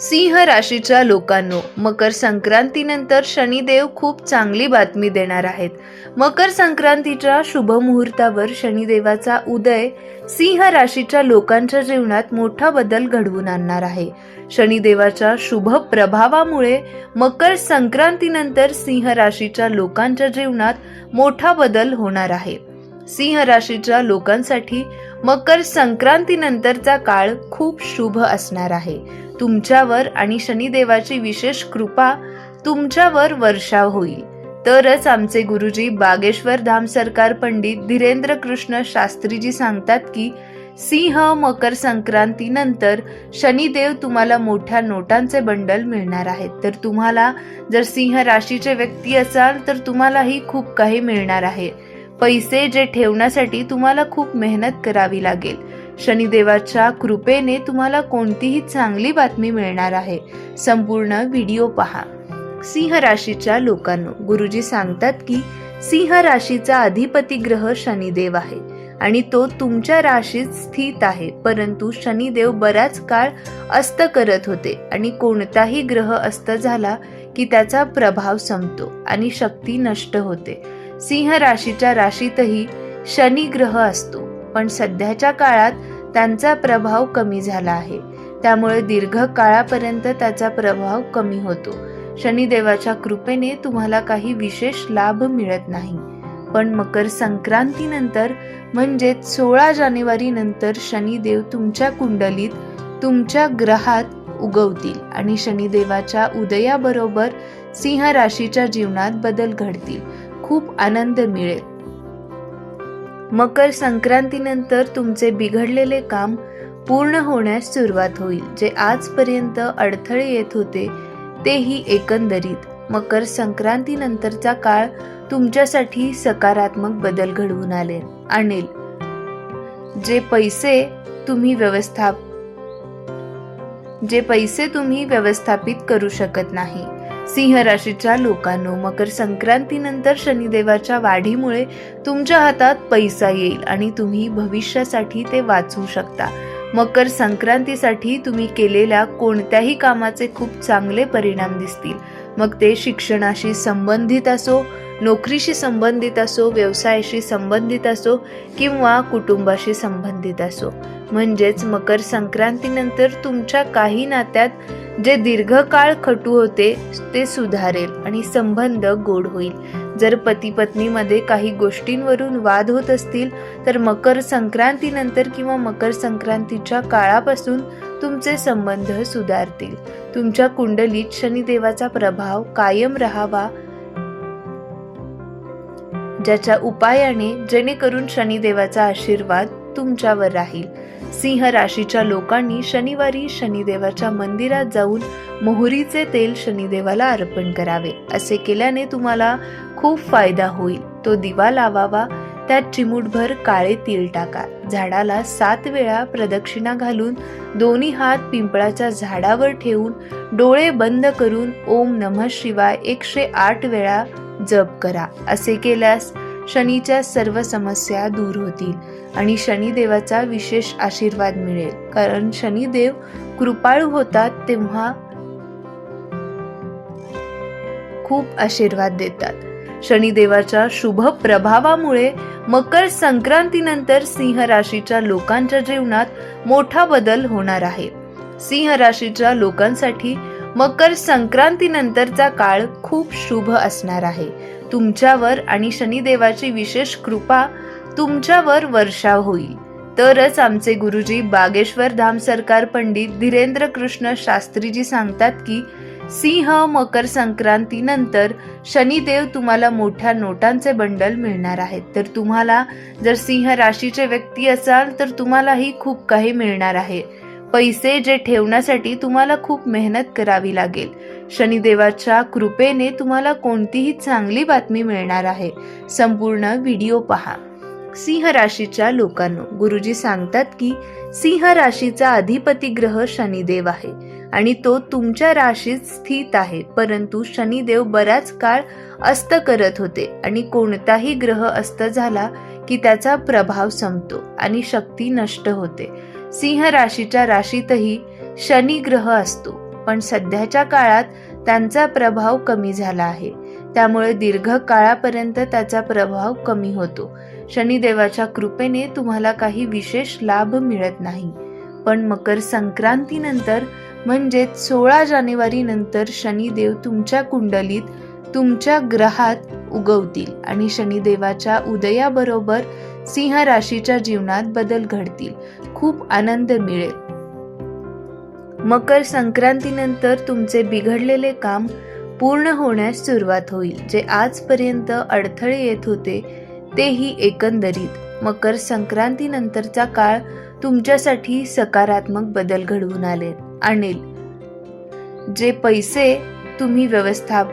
सिंह राशीच्या लोकांनो मकर संक्रांतीनंतर शनिदेव खूप चांगली बातमी देणार आहेत. मकर संक्रांतीच्या शुभ मुहूर्तावर शनिदेवाचा उदय सिंह राशीच्या लोकांच्या जीवनात मोठा बदल घडवून आणणार आहे. शनिदेवाच्या शुभ प्रभावामुळे मकर संक्रांतीनंतर सिंह राशीच्या लोकांच्या जीवनात मोठा बदल होणार आहे. सिंह राशीच्या लोकांसाठी मकर संक्रांतीनंतरचा काळ खूप शुभ असणार आहे. तुमच्यावर आणि शनिदेवाची विशेष कृपा तुमच्यावर वर्षाव होईल. तरच आमचे गुरुजी बागेश्वर धाम सरकार पंडित धीरेंद्र कृष्ण शास्त्रीजी सांगतात की सिंह मकर संक्रांतीनंतर शनिदेव तुम्हाला मोठ्या नोटांचे बंडल मिळणार आहेत. तर तुम्हाला जर सिंह राशीचे व्यक्ती असाल तर तुम्हालाही खूप काही मिळणार आहे. पैसे जे ठेवण्यासाठी तुम्हाला खूप मेहनत करावी लागेल. शनिदेवाच्या कृपेने तुम्हाला कोणतीही चांगली बातमी मिळणार आहे. संपूर्ण व्हिडिओ पहा. सिंह राशीच्या लोकांनो गुरुजी सांगतात की सिंह राशीचा अधिपती ग्रह शनिदेव आहे आणि तो तुमच्या राशीत स्थित आहे. परंतु शनिदेव बराच काळ अस्त करत होते आणि कोणताही ग्रह अस्त झाला की त्याचा प्रभाव संपतो आणि शक्ती नष्ट होते. सिंह राशीच्या राशीतही शनी ग्रह असतो. पण सध्याच्या काळात त्यांचा प्रभाव कमी झाला आहे. त्यामुळे दीर्घ काळापर्यंत त्याचा प्रभाव कमी होतो. शनिदेवाच्या कृपेने तुम्हाला काही विशेष लाभ मिळत नाही. पण मकर संक्रांतीनंतर म्हणजेच सोळा जानेवारी नंतर शनिदेव तुमच्या कुंडलीत तुमच्या ग्रहात उगवतील आणि शनिदेवाच्या उदयाबरोबर सिंह राशीच्या जीवनात बदल घडतील. खूप आनंद मिळेल. मकर संक्रांतीनंतर तुमचे बिघडलेले काम पूर्ण होण्यास सुरुवात होईल. जे आजपर्यंत अडथळे येत होते तेही एकंदरीत. मकर संक्रांतीनंतरचा काळ तुमच्यासाठी सकारात्मक बदल घडवून आले. आणेल जे पैसे तुम्ही व्यवस्थाप जे पैसे तुम्ही व्यवस्थापित करू शकत नाही सिंह राशीच्या लोकांनो मकर संक्रांतीनंतर शनिदेवाच्या वाढीमुळे तुमच्या हातात पैसा येईल आणि तुम्ही भविष्यासाठी ते वाचवू शकता. मकर संक्रांतीसाठी तुम्ही केलेल्या कोणत्याही कामाचे खूप चांगले परिणाम दिसतील. मग ते शिक्षणाशी संबंधित असो नोकरीशी संबंधित असो व्यवसायाशी संबंधित असो किंवा कुटुंबाशी संबंधित असो. म्हणजेच मकर संक्रांतीनंतर तुमच्या काही नात्यात जे दीर्घकाळ खटू होते ते सुधारेल आणि संबंध गोड होईल. जर पती पत्नीमध्ये काही गोष्टींवरून वाद होत असतील तर मकर संक्रांतीनंतर किंवा मकर संक्रांतीच्या काळापासून तुमचे संबंध सुधारतील. तुमच्या कुंडलीत शनिदेवाचा प्रभाव कायम राहावा ज्याच्या उपायाने जेणेकरून शनिदेवाचा आशीर्वाद तुमच्यावर राहील. सिंह राशीच्या लोकांनी शनिवारी शनिदेवाच्या मंदिरात जाऊन मोहरीचे तेल शनिदेवाला अर्पण करावे. असे केल्याने तुम्हाला खूप फायदा होईल. तो दिवा लावावा. त्यात चिमूटभर काळे तीळ टाका. झाडाला सात वेळा प्रदक्षिणा घालून दोन्ही हात पिंपळाच्या झाडावर ठेवून डोळे बंद करून ओम नमः शिवाय एकशे आठ वेळा जप करा. असे केल्यास शनीच्या सर्व समस्या दूर होतील आणि शनिदेवाचा विशेष आशीर्वाद मिळेल. कारण शनिदेव कृपाळू होतात तेव्हा खूप आशीर्वाद देतात. शनिदेवाच्या शुभ प्रभावामुळे मकर संक्रांतीनंतर सिंह राशीच्या लोकांच्या जीवनात मोठा बदल होणार आहे. सिंह राशीच्या लोकांसाठी मकर संक्रांतीनंतरचा काळ खूप शुभ असणार आहे. तुमच्यावर आणि शनिदेवाची विशेष कृपा तुमच्यावर वर्षाव होईल. तरच आमचे गुरुजी बागेश्वर धाम सरकार पंडित धीरेंद्र कृष्ण शास्त्रीजी सांगतात की सिंह मकर संक्रांतीनंतर शनिदेव तुम्हाला मोठ्या नोटांचे बंडल मिळणार आहेत. तर तुम्हाला जर सिंह राशीचे व्यक्ती असाल तर तुम्हालाही खूप काही मिळणार आहे. पैसे जे ठेवण्यासाठी तुम्हाला खूप मेहनत करावी लागेल. शनिदेवाच्या कृपेने तुम्हाला कोणतीही चांगली बातमी मिळणार आहे. संपूर्ण व्हिडिओ पहा. सिंह राशीच्या लोकांनो गुरुजी सांगतात की सिंह राशीचा अधिपती ग्रह शनिदेव आहे आणि तो तुमच्या राशीत स्थित आहे. परंतु शनिदेव बराच काळ अस्त करत होते आणि कोणताही ग्रह अस्त झाला की त्याचा प्रभाव संपतो आणि शक्ती नष्ट होते. सिंह राशीच्या राशीतही शनी ग्रह असतो. पण सध्याच्या काळात त्यांचा प्रभाव कमी झाला आहे. त्यामुळे दीर्घ काळापर्यंत त्याचा प्रभाव कमी होतो. शनिदेवाच्या कृपेने तुम्हाला काही विशेष लाभ मिळत नाही. पण मकर संक्रांतीनंतर म्हणजेच सोळा जानेवारी नंतर शनिदेव तुमच्या कुंडलीत तुमच्या ग्रहात उगवतील आणि शनिदेवाच्या उदयाबरोबर सिंह राशीच्या जीवनात बदल घडतील. खूप आनंद मिळेल. मकर संक्रांतीनंतर तुमचे बिघडलेले काम पूर्ण होण्यास सुरुवात होईल. जे आजपर्यंत अडथळे येत होते तेही एकंदरीत. मकर संक्रांतीनंतरचा काळ तुमच्यासाठी सकारात्मक बदल घडवून आले. आणेल जे पैसे तुम्ही व्यवस्थाप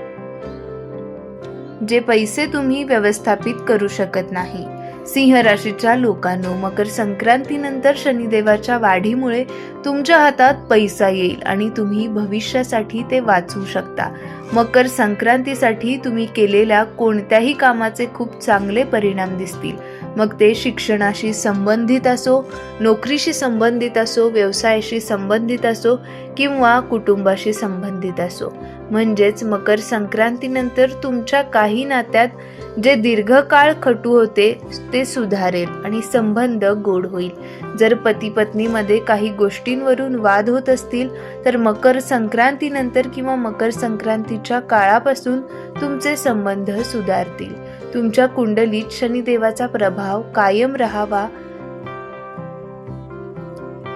जे पैसे तुम्ही व्यवस्थापित करू शकत नाही सिंह राशीच्या लोकांनो मकर संक्रांतीनंतर शनिदेवाच्या वाढीमुळे तुमच्या हातात पैसा येईल आणि तुम्ही भविष्यासाठी ते वाचवू शकता. मकर संक्रांतीसाठी तुम्ही केलेल्या कोणत्याही कामाचे खूप चांगले परिणाम दिसतील. मग ते शिक्षणाशी संबंधित असो नोकरीशी संबंधित असो व्यवसायाशी संबंधित असो किंवा कुटुंबाशी संबंधित असो. म्हणजेच मकर संक्रांतीनंतर तुमच्या काही नात्यात जे दीर्घकाळ खटू होते ते सुधारेल आणि संबंध गोड होईल. जर पती पत्नीमध्ये काही गोष्टींवरून वाद होत असतील तर मकर संक्रांतीनंतर किंवा मकर संक्रांतीच्या काळापासून तुमचे संबंध सुधारतील. तुमच्या कुंडलीत शनिदेवाचा प्रभाव कायम राहावा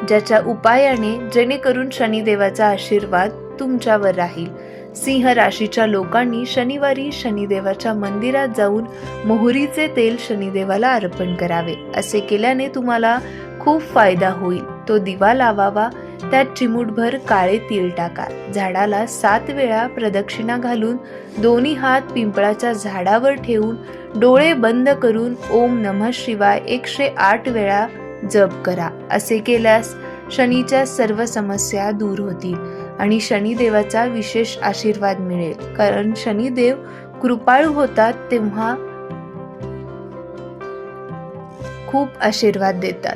ज्याच्या उपायाने जेणेकरून शनिदेवाचा आशीर्वाद तुमच्यावर राहील. सिंह राशीच्या लोकांनी शनिवारी शनिदेवाच्या मंदिरात जाऊन मोहरीचे तेल शनिदेवाला अर्पण करावे. असे केल्याने तुम्हाला खूप फायदा होईल. तो दिवा लावावा. त्यात चिमूटभर काळे तीळ टाका. झाडाला सात वेळा प्रदक्षिणा घालून दोन्ही हात पिंपळाच्या झाडावर ठेवून डोळे बंद करून ओम नमः शिवाय एकशे आठ वेळा जप करा. असे केल्यास शनीच्या सर्व समस्या दूर होतील. आणि शनिदेवाचा विशेष आशीर्वाद मिळेल. कारण शनिदेव कृपाळू होतात तेव्हा खूप आशीर्वाद देतात.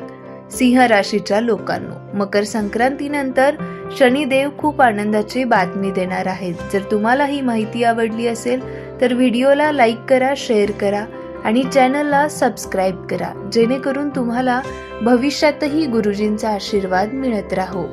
सिंह राशीच्या लोकांनो मकर संक्रांतीनंतर शनिदेव खूप आनंदाची बातमी देणार आहेत. जर तुम्हाला ही माहिती आवडली असेल तर व्हिडिओला लाईक करा शेअर करा आणि चॅनलला सबस्क्राईब करा. जेणेकरून तुम्हाला भविष्यातही गुरुजींचा आशीर्वाद मिळत राहो.